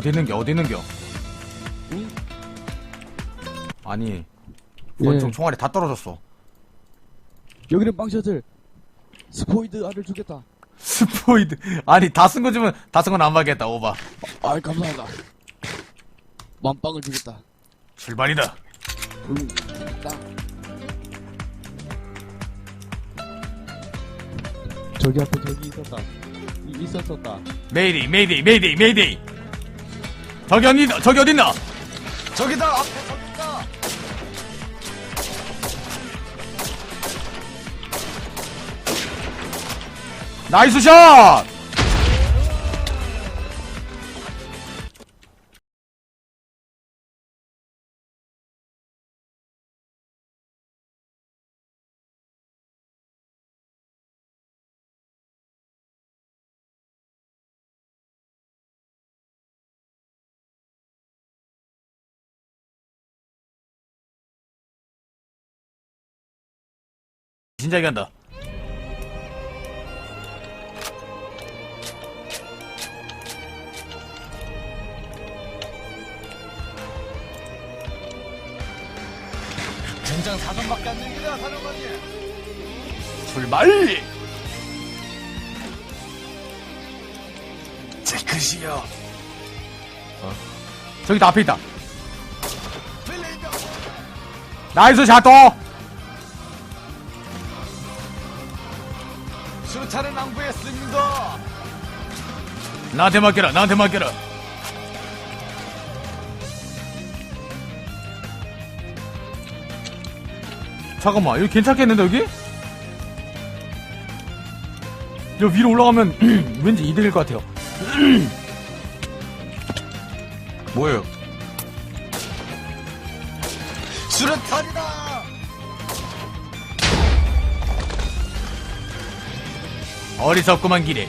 어디 있는겨 어디 있는겨 응? 아니 예. 권총 총알이 다 떨어졌어 여기는 빵셔틀. 스포이드 알을 주겠다. 스포이드 아니 다 쓴 거 주면 다 쓴 건 안 받겠다 오바 아, 감사하다. 만빵을 주겠다. 출발이다 음, 딱. 저기 앞에 저기 있었다. 이, 있었었다. 메이데이 메이데이 메이데이 메이데이 저기 어디 저기 어딨나? 저기다 앞에 저기다. 나이스 샷 진짜 얘기한다. 된장 4점밖에 안 됩니다 사령관님. 출발! 제 끝이요 저기 다 앞에 있다. 나이스 샷도 수류탄을 낭비했습니다 나한테 맡겨라 나한테 맡겨라 잠깐만 여기 괜찮겠는데 여기? 여기 위로 올라가면 왠지 이득일 것 같아요 뭐예요? 수류탄이다 어리석구만 기래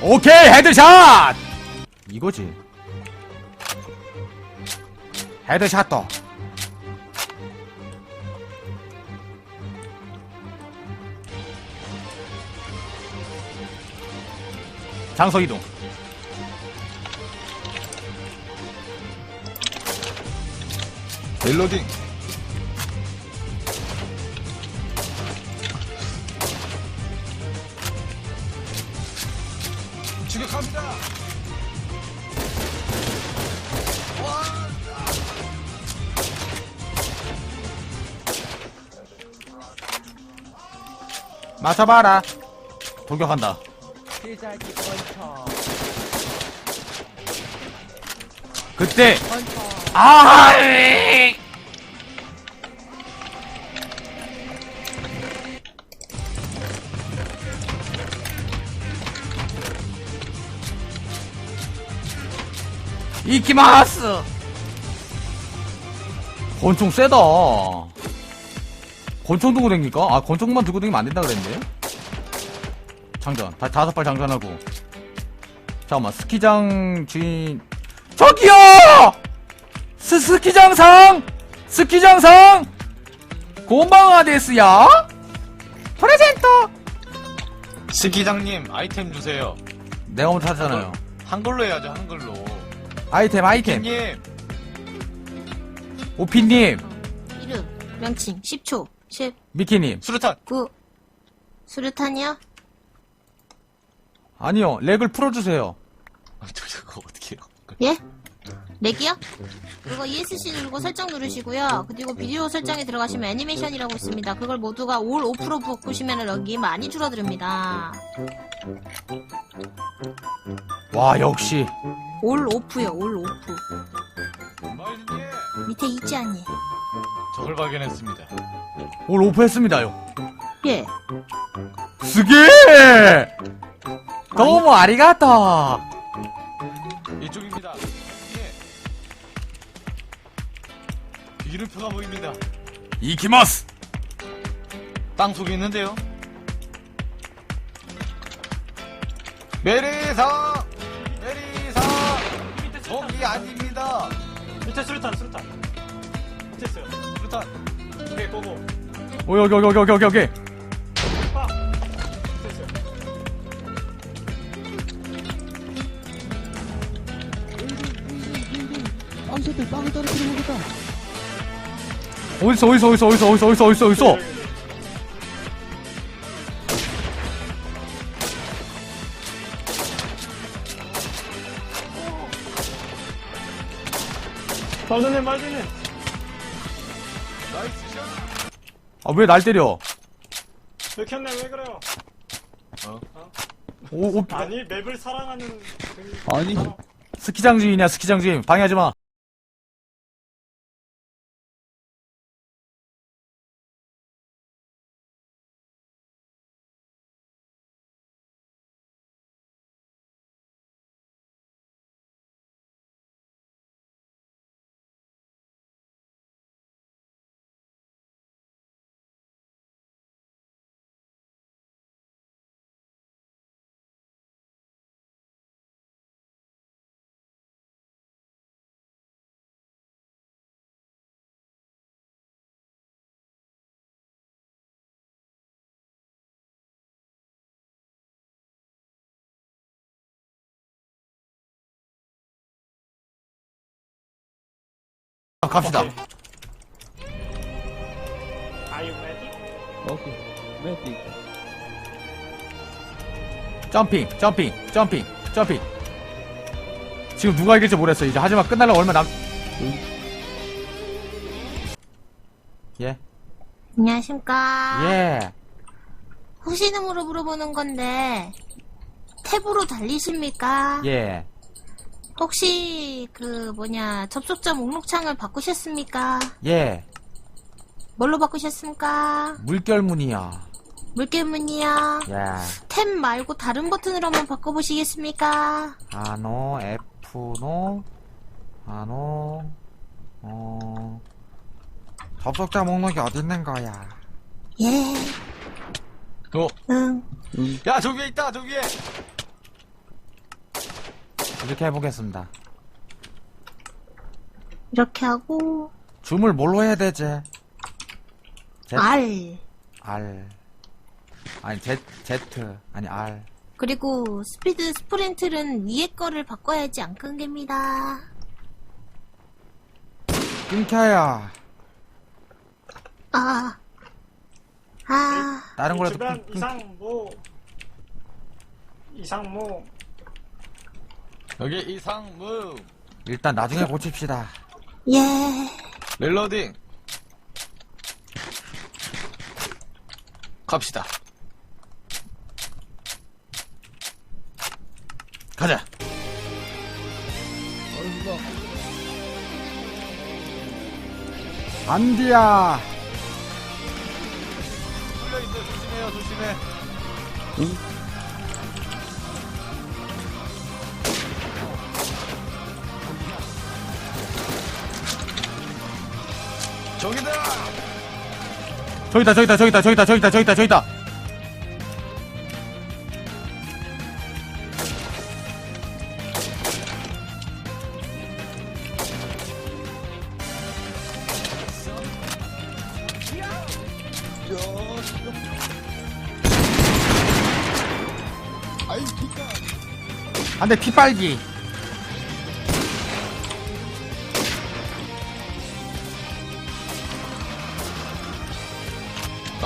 오케이 헤드샷! 이거지. 헤드샷도 장소 이동 릴로딩 추격합니다. 맞춰봐라. 돌격한다. 그때 번쳐 아! 이키마스! 권총 세다. 권총 들고 댕길까? 아 권총만 들고 댕기면 안 된다 그랬는데? 장전. 다 다섯 발 장전하고. 잠깐만 스키장 주인. 저기요 스, 스키장상! 스키장상! 고마워 데스야! 프레젠토 스키장님 아이템 주세요. 내가 먼저 찾잖아요. 한글로 해야죠 한글로. 아이템 아이템. 님. 오피님. 이름, 명칭, 10초, 10, 미키님. 수류탄. 9. 수류탄이요? 아니요 렉을 풀어주세요. 아, 저 저거 어떻게 해요? 예? 렉이요? 그거 ESC 누르고 설정 누르시고요. 그리고 비디오 설정에 들어가시면 애니메이션이라고 있습니다. 그걸 모두가 올 오프로 바꾸시면 렉이 많이 줄어듭니다. 와 역시 올 오프요, 올 오프. 밑에 있지 않니? 저걸 발견했습니다 올 오프했습니다요 예. 스게 너무 아리가또 이름표가 보입니다 이키마스 땅속에 있는데요 메리사 메리사 저기 아닙니다 밑에 수류탄 수류탄 됐어요. 수류탄. 오케이, 고고. 오, 여기, 여기, 여기, 여기, 여기. 아! 됐어요. 빵 셔틀 빵을 떨어뜨려 보겠다. 어딨어, 어딨어, 어딨어, 어딨어, 어딨어, 어딨어, 어딨어, 어딨어. 말드님, 말드님. 나이스 샷. 아, 왜 날 때려? 맥혔네, 왜 그래요? 오, 오, 아니, 맵을 사랑하는. 그- 아니. 어, 스키장 주인이야, 스키장 주인. 방해하지 마. 아, 갑시다. Are you ready? 오케이. 점핑, 점핑, 점핑, 점핑. 지금 누가 이길지 모르겠어. 이제 하지만 끝나려고 얼마 남. 예, 안녕하십니까. 예. 호시능으로 물어보는 건데, 탭으로 달리십니까? 예. 혹시, 그, 뭐냐, 접속자 목록창을 바꾸셨습니까? 예. 뭘로 바꾸셨습니까? 물결문이야. 물개문이요. 예. 탭 말고 다른 버튼으로 한번 바꿔보시겠습니까? 아노, F노, 아노, 어, 접속자 목록이 어디 있는 거야? 예, 어. 응. 야, 저기 위에 있다, 저기 위에. 이렇게 해보겠습니다. 이렇게 하고, 줌을 뭘로 해야 되지? Z, R. R. 아니, Z, Z. 아니, R. 그리고 스피드 스프린트는 위에 거를 바꿔야지 안 끊깁니다. 끊겨야. 아, 아, 다른 이 거라도 주변 끊, 끊, 이상 뭐. 이상 뭐. 여기 이상무. 일단 나중에 고칩시다. 예. 렐로딩. 갑시다. 가자. 안디야. 뚫려있어, 조심해요, 조심해. 응? 저기다! 저기다, 저기다, 저기다, 저기다, 저기다, 저기다, 저기다. 아이, 기가. 안 돼, 피빨기.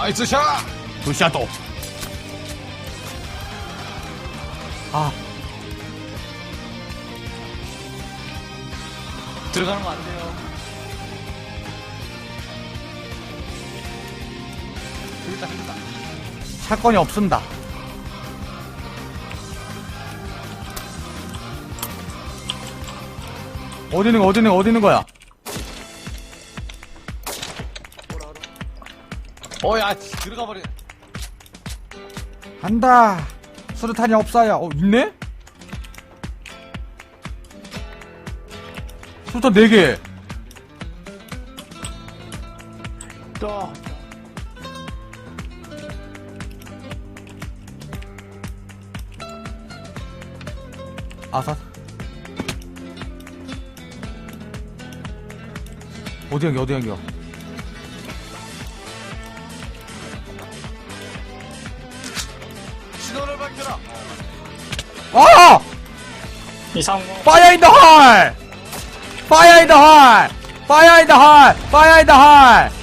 나이스 샷! 도시아도. 아, 들어가는 거 안 돼요. 저기다, 저기다. 사건이 없습니다. 어디 있는 거, 어디 있는 거, 어디 있는 거야? 어, 야, 들어가 버려. 간다. 수류탄이 없어요. 어, 있네? 수류탄 4개. 또. 아사. 어디 연기 어디 연기 아! 이상호. Fire in the hole! Fire in the hole! Fire in the hole! Fire in the hole!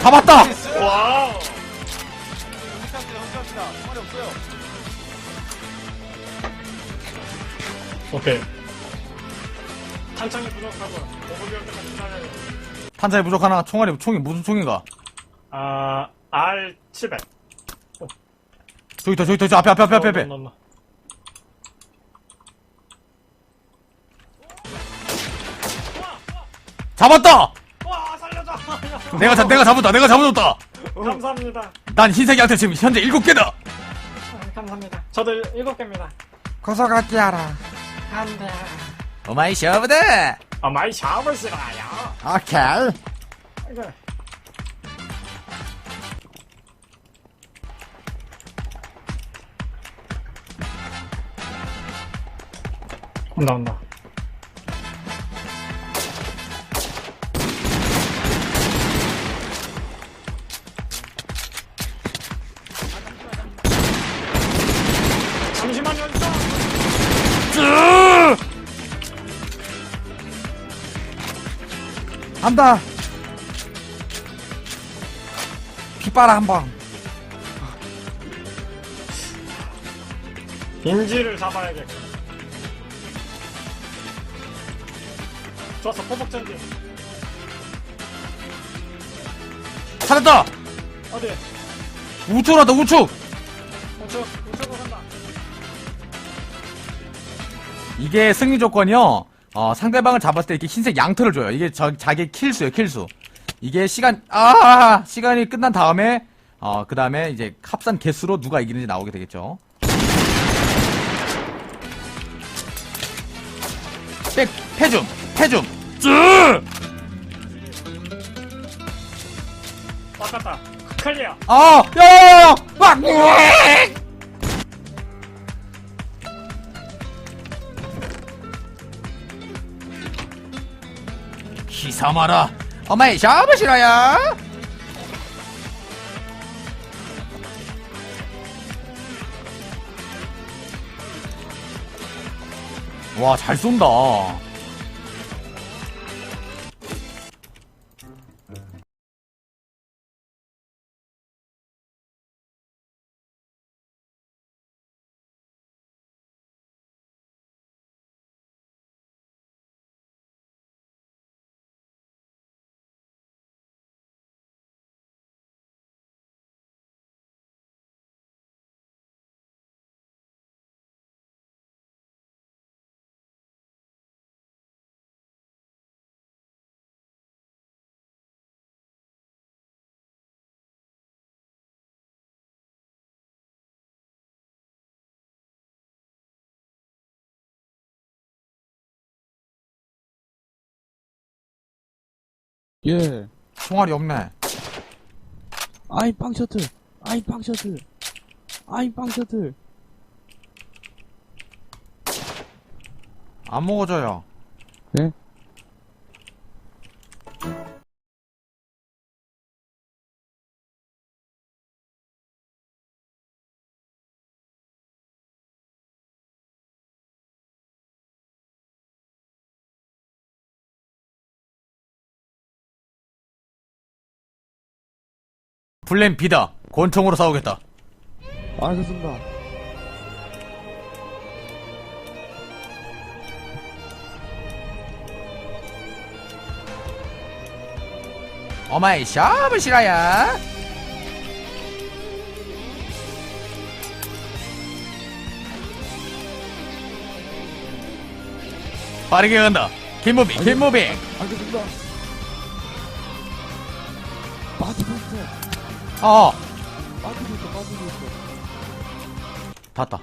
잡았다! 와우. 현수합니다. 현수합니다. 말이 없어요. 오케이. 탄창이 부족하고. 탄자에 부족하나? 총알이, 총이 무슨 총인가? 아, R700. 저기 있다, 저기 있다, 저 앞에, 앞에, 앞에, 앞에, 앞에. 너, 너, 너. 잡았다! 와, 살려줘! 내가, 잡- 내가 잡았다, 내가 잡아줬다! 감사합니다. 난 흰색 양태 지금 현재 일곱 개다! 아, 감사합니다. 저도 일곱 개입니다. 갖기 하라. 안 돼. 오마이 셔브다! 아, 샤워 싫어요. 오케이. 이거. 온다, 온다. 잠시만요. 한다! 빗바라 한 방. 인지를 잡아야겠고. 좋았어, 포복전지. 찾았다! 어디? 우측으로 왔다, 우측! 우측, 우측으로 간다. 이게 승리 조건이요. 어, 상대방을 잡았을 때 이렇게 흰색 양털을 줘요. 이게 저, 자기 킬수예요, 킬수. 이게 시간, 아! 시간이 끝난 다음에, 어, 그 다음에 이제 합산 개수로 누가 이기는지 나오게 되겠죠. 백, 패줌! 패줌! 쯔! 바꿨다. 클리어. 아! 야, 야, 야, 야! 막! 기사마라! 어마이 샤브시라야! 와, 잘 쏜다. 예. 총알이 없네. 아이, 빵 셔틀. 아이, 빵 셔틀. 아이, 빵 셔틀. 안 먹어져요. 네? 블렘 비다. 권총으로 싸우겠다. 알겠습니다. 어마이 샤브 시라야. 빠르게 간다. kim무빙, kim무빙. 알겠습니다. 어, 빠지고 있어, 빠지고 있어. 닿았다.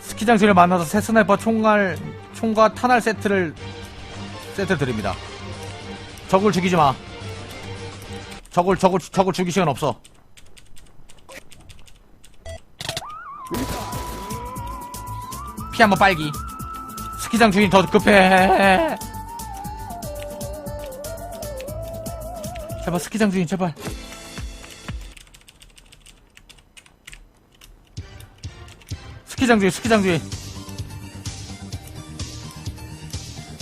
스키장소를 만나서 새 스나이퍼 총알, 총과 탄알 세트를, 세트 드립니다. 적을 죽이지 마. 적을, 적을, 적을 죽일 시간 없어. 피 한번 빨기. 스키장 주인 더 급해. 제발 스키장 주인 제발. 스키장 주인 스키장 주인.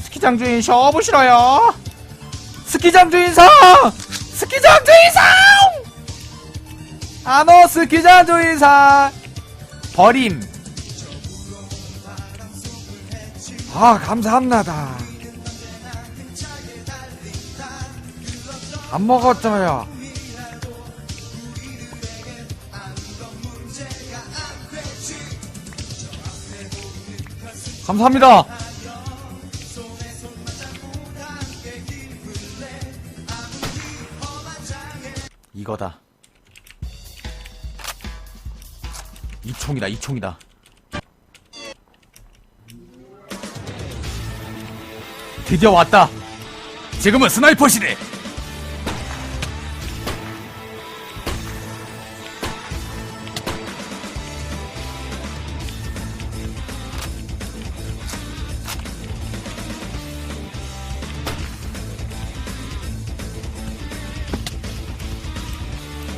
스키장 주인 셔브 싫어요. 스키장 주인상! 스키장 주인상! 아노 스키장 주인상! 버림. 아, 감사합니다. 안 먹었어요. 감사합니다. 이거다. 이 총이다, 이 총이다. 드디어 왔다. 지금은 스나이퍼 시대.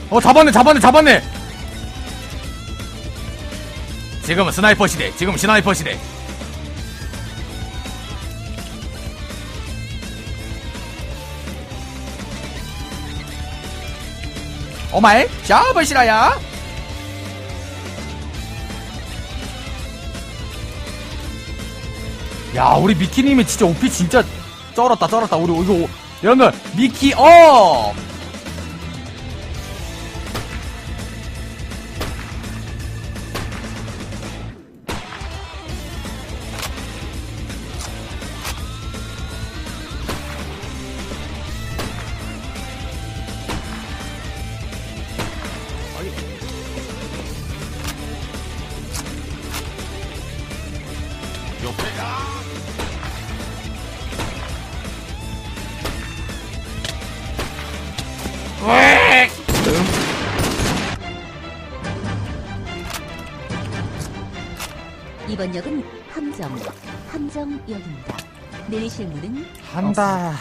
어, 잡았네, 잡았네, 잡았네. 지금은 스나이퍼 시대. 지금 스나이퍼 시대. 오마이 샤브 실어야 야 우리 미키님이 진짜 오피 진짜 쩔었다 쩔었다 우리 이거 여러분들 미키 업 이번 역은 함정, 함정역입니다. 내리실 문은 한다.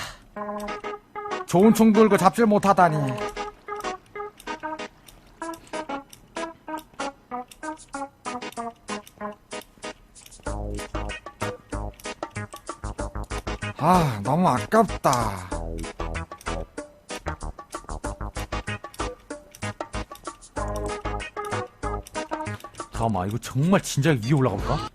좋은 총 들고 잡질 못하다니. 아 너무 아깝다 잠깐만 이거 정말 진작에 위에 올라가 볼까?